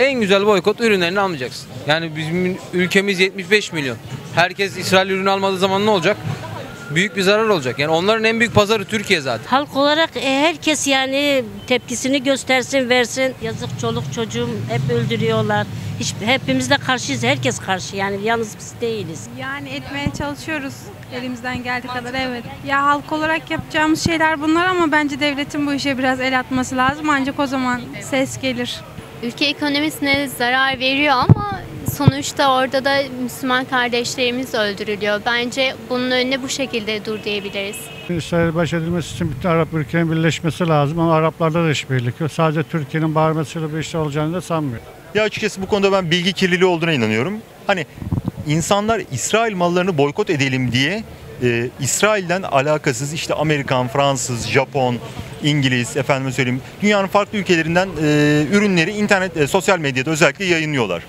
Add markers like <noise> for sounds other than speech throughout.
En güzel boykot ürünlerini almayacaksın. Yani bizim ülkemiz 75 milyon. Herkes İsrail ürünü almadığı zaman ne olacak? Büyük bir zarar olacak. Yani onların en büyük pazarı Türkiye zaten. Halk olarak e, herkes yani tepkisini göstersin, versin. Yazık çoluk çocuğum hep öldürüyorlar. Hiç, hepimiz de karşıyız. Herkes karşı yani yalnız biz değiliz. Yani etmeye çalışıyoruz elimizden geldiği kadar evet. Ya halk olarak yapacağımız şeyler bunlar ama bence devletin bu işe biraz el atması lazım ancak o zaman ses gelir. Ülke ekonomisine zarar veriyor ama sonuçta orada da Müslüman kardeşlerimiz öldürülüyor. Bence bunun önüne bu şekilde dur diyebiliriz. İsrail baş edilmesi için bütün Arap ülkenin birleşmesi lazım ama Araplarda da işbirlik yok. Sadece Türkiye'nin bağırmasıyla bir iş olacağını da sanmıyorum. Ya açıkçası bu konuda ben bilgi kirliliği olduğuna inanıyorum. Hani insanlar İsrail mallarını boykot edelim diye e, İsrail'den alakasız işte Amerikan, Fransız, Japon, İngiliz, efendime söyleyeyim dünyanın farklı ülkelerinden e, ürünleri internet, e, sosyal medyada özellikle yayınlıyorlar.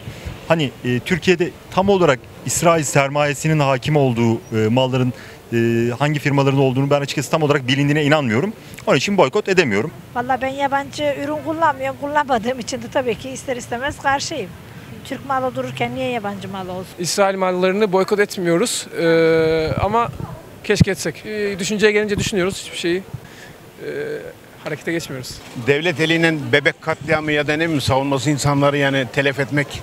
Hani e, Türkiye'de tam olarak İsrail sermayesinin hakim olduğu e, malların e, hangi firmaların olduğunu ben açıkçası tam olarak bilindiğine inanmıyorum. Onun için boykot edemiyorum. Vallahi ben yabancı ürün kullanmıyorum. Kullanmadığım için de tabii ki ister istemez karşıyım. Türk malı dururken niye yabancı malı olsun? İsrail mallarını boykot etmiyoruz Ee, ama keşke etsek. Ee, düşünceye gelince düşünüyoruz hiçbir şeyi. ee, harekete geçmiyoruz. devlet eliyle bebek katliamı ya da ne bileyim savunması insanları yani telef etmek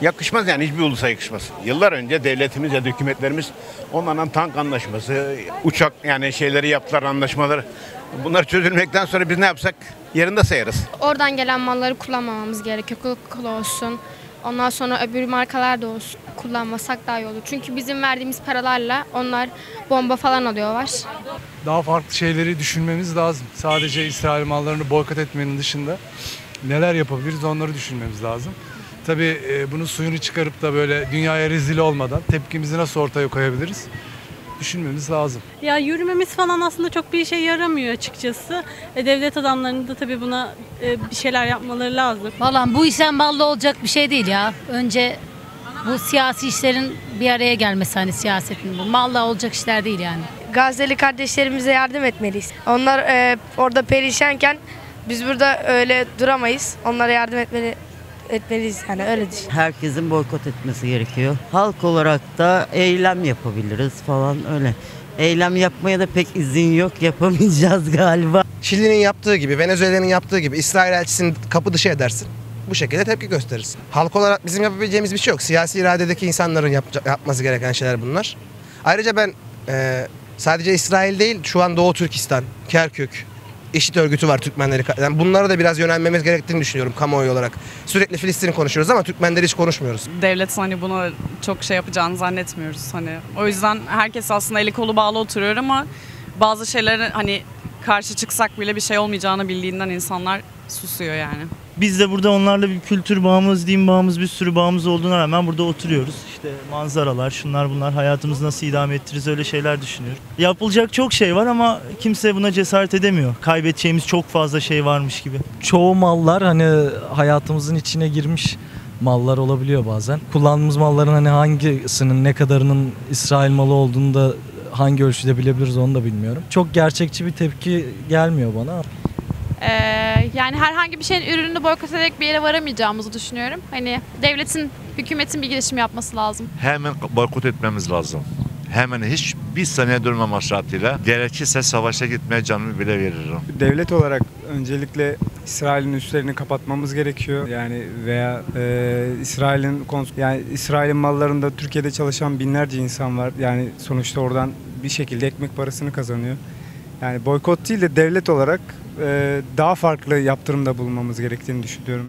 yakışmaz yani hiçbir ulusa yakışmaz. Yıllar önce devletimiz ya da hükümetlerimiz onlarla tank anlaşması, uçak yani şeyleri yaptılar anlaşmaları. Bunlar çözülmekten sonra biz ne yapsak yerinde sayarız. Oradan gelen malları kullanmamamız gerekiyor. Coca-Cola olsun. Ondan sonra öbür markalar da olsun. Kullanmasak daha iyi olur. Çünkü bizim verdiğimiz paralarla onlar bomba falan alıyorlar. daha farklı şeyleri düşünmemiz lazım. Sadece İsrail mallarını boykot etmenin dışında neler yapabiliriz onları düşünmemiz lazım. Tabii e, bunun suyunu çıkarıp da böyle dünyaya rezil olmadan tepkimizi nasıl ortaya koyabiliriz düşünmemiz lazım. Ya yürümemiz falan aslında çok bir işe yaramıyor açıkçası. E, devlet adamlarının da tabii buna e, bir şeyler yapmaları lazım. Valla bu işten ballı olacak bir şey değil ya. Önce bu siyasi işlerin bir araya gelmesi hani siyasetin bu. Malla olacak işler değil yani. Gazze'li kardeşlerimize yardım etmeliyiz. Onlar e, orada perişanken biz burada öyle duramayız. Onlara yardım etmeli etmeliyiz yani öyle düşün. Herkesin boykot etmesi gerekiyor. Halk olarak da eylem yapabiliriz falan öyle. Eylem yapmaya da pek izin yok yapamayacağız <laughs> galiba. Şili'nin yaptığı gibi, Venezuela'nın yaptığı gibi İsrail elçisini kapı dışı edersin. Bu şekilde tepki gösterirsin. Halk olarak bizim yapabileceğimiz bir şey yok. Siyasi iradedeki insanların yapca- yapması gereken şeyler bunlar. Ayrıca ben e, sadece İsrail değil, şu an Doğu Türkistan, Kerkük, İşit örgütü var Türkmenleri. Yani bunlara da biraz yönelmemiz gerektiğini düşünüyorum kamuoyu olarak. Sürekli Filistin'i konuşuyoruz ama Türkmenleri hiç konuşmuyoruz. Devlet hani bunu çok şey yapacağını zannetmiyoruz hani. O yüzden herkes aslında eli kolu bağlı oturuyor ama bazı şeylere hani karşı çıksak bile bir şey olmayacağını bildiğinden insanlar susuyor yani. Biz de burada onlarla bir kültür bağımız, din bağımız, bir sürü bağımız olduğuna rağmen burada oturuyoruz. İşte manzaralar, şunlar bunlar, hayatımızı nasıl idame ettiririz öyle şeyler düşünüyorum. Yapılacak çok şey var ama kimse buna cesaret edemiyor. Kaybedeceğimiz çok fazla şey varmış gibi. Çoğu mallar hani hayatımızın içine girmiş mallar olabiliyor bazen. Kullandığımız malların hani hangisinin ne kadarının İsrail malı olduğunu da hangi ölçüde bilebiliriz onu da bilmiyorum. Çok gerçekçi bir tepki gelmiyor bana. Ee, yani herhangi bir şeyin ürününü boykot ederek bir yere varamayacağımızı düşünüyorum. Hani devletin, hükümetin bir girişim yapması lazım. Hemen boykot etmemiz lazım. Hemen hiç bir saniye durmamak şartıyla gerekirse savaşa gitmeye canımı bile veririm. Devlet olarak öncelikle İsrail'in üstlerini kapatmamız gerekiyor. Yani veya e, İsrail'in yani İsrail'in mallarında Türkiye'de çalışan binlerce insan var. Yani sonuçta oradan bir şekilde ekmek parasını kazanıyor. Yani boykot değil de devlet olarak daha farklı yaptırımda bulunmamız gerektiğini düşünüyorum.